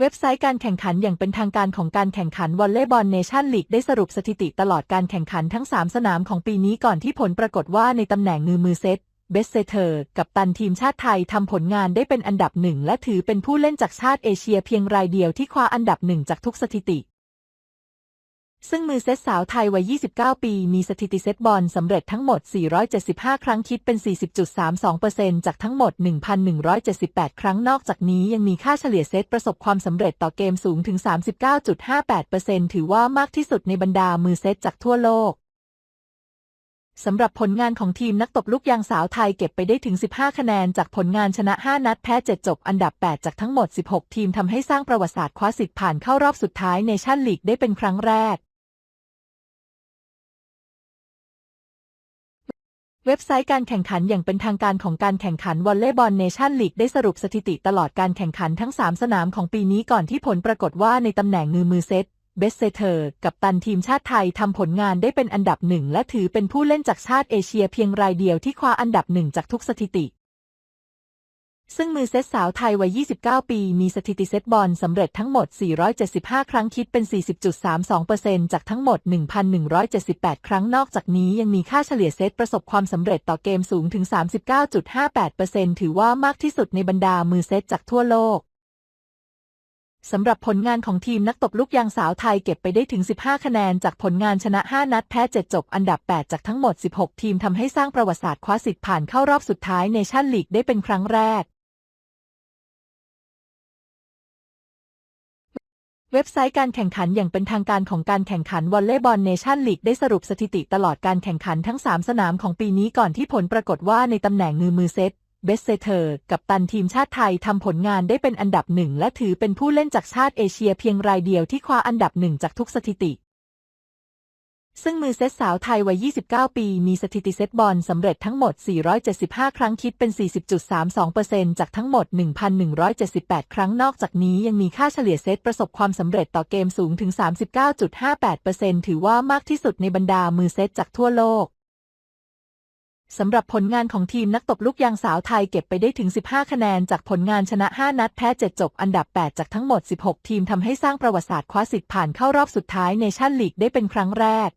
เว็บไซต์การแข่งขันอย่างเป็นทางการของการแข่งขันวอลเลย์บอลเนชั่นลีกได้สรุปสถิติตลอดการแข่งขันทั้ง 3 สนามของปีนี้ก่อนที่ผลปรากฏว่าในตำแหน่งมือมือเซตเบสเซเทอร์ กับตันทีมชาติไทยทำผลงานได้เป็นอันดับหนึ่งและถือเป็นผู้เล่นจากชาติเอเชียเพียงรายเดียวที่คว้าอันดับหนึ่งจากทุกสถิติ ซึ่งมือเซตสาวไทยวัย 29 ปี มีสถิติเซตบอลสำเร็จทั้งหมด 475 ครั้งคิดเป็น 40.32%จากทั้งหมด 1,178 ครั้งนอกจากนี้ยังมีค่าเฉลี่ยเซตประสบความสำเร็จต่อเกมสูงถึง 39.58%ถือว่ามากที่สุดในบรรดามือเซตจากทั่วโลกสำหรับผลงานของทีมนักตบลูกยางสาวไทยเก็บไปได้ถึง 15 คะแนน จากผลงานชนะ 5 นัดแพ้ 7 จบอันดับ 8 จากทั้งหมด 16 ทีมทำให้สร้างประวัติศาสตร์คว้าสิทธิ์ผ่านเข้ารอบสุดท้ายในชั่นลีกได้เป็นครั้งแรก เว็บไซต์การแข่งขันอย่างเป็นทางการของการแข่งขันวอลเลย์บอลเนชั่นลีกได้สรุปสถิติตลอดการแข่งขันทั้ง 3 สนามของปีนี้ก่อนที่ผลปรากฏว่าในตำแหน่งมือมือเซตเบสเซเทอร์กับตันทีมชาติไทยทำผลงานได้เป็นอันดับหนึ่งและถือเป็นผู้เล่นจากชาติเอเชียเพียงรายเดียวที่คว้าอันดับหนึ่งจากทุกสถิติ ซึ่งมือเซตสาวไทยวัย 29 ปี มีสถิติเซตบอลสำเร็จทั้งหมด 475 ครั้งคิดเป็น 40.32%จากทั้งหมด 1,178 ครั้งนอกจากนี้ยังมีค่าเฉลี่ยเซตประสบความสำเร็จต่อเกมสูงถึง 39.58%ถือว่ามากที่สุดในบรรดามือเซตจากทั่วโลกสำหรับผลงานของทีมนักตบลูกยางสาวไทยเก็บไปได้ถึง 15 คะแนน จากผลงานชนะ 5 นัดแพ้ 7 จบอันดับ 8 จากทั้งหมด 16 ทีมทำให้สร้างประวัติศาสตร์คว้าสิทธิ์ผ่านเข้ารอบสุดท้ายในชั่นลีกได้เป็นครั้งแรก เว็บไซต์การแข่งขันอย่างเป็นทางการของการแข่งขันวอลเลย์บอลเนชั่นลีกได้สรุปสถิติตลอดการแข่งขันทั้ง 3 สนามของปีนี้ก่อนที่ผลปรากฏว่าในตำแหน่งมือมือเซตเบสเซเทอร์กับตันทีมชาติไทยทำผลงานได้เป็นอันดับหนึ่งและถือเป็นผู้เล่นจากชาติเอเชียเพียงรายเดียวที่คว้าอันดับหนึ่งจากทุกสถิติ ซึ่งมือเซตสาวไทยวัย 29 ปี มีสถิติเซตบอลสำเร็จทั้งหมด 475 ครั้งคิดเป็น 40.32%จากทั้งหมด 1,178 ครั้งนอกจากนี้ยังมีค่าเฉลี่ยเซตประสบความสำเร็จต่อเกมสูงถึง 39.58%ถือว่ามากที่สุดในบรรดามือเซตจากทั่วโลกสำหรับผลงานของทีมนักตบลูกยางสาวไทยเก็บไปได้ถึง 15 คะแนน จากผลงานชนะ 5 นัดแพ้ 7 จบอันดับ 8 จากทั้งหมด 16 ทีมทำให้สร้างประวัติศาสตร์คว้าสิทธิ์ผ่านเข้ารอบสุดท้ายในชั่นลีกได้เป็นครั้งแรก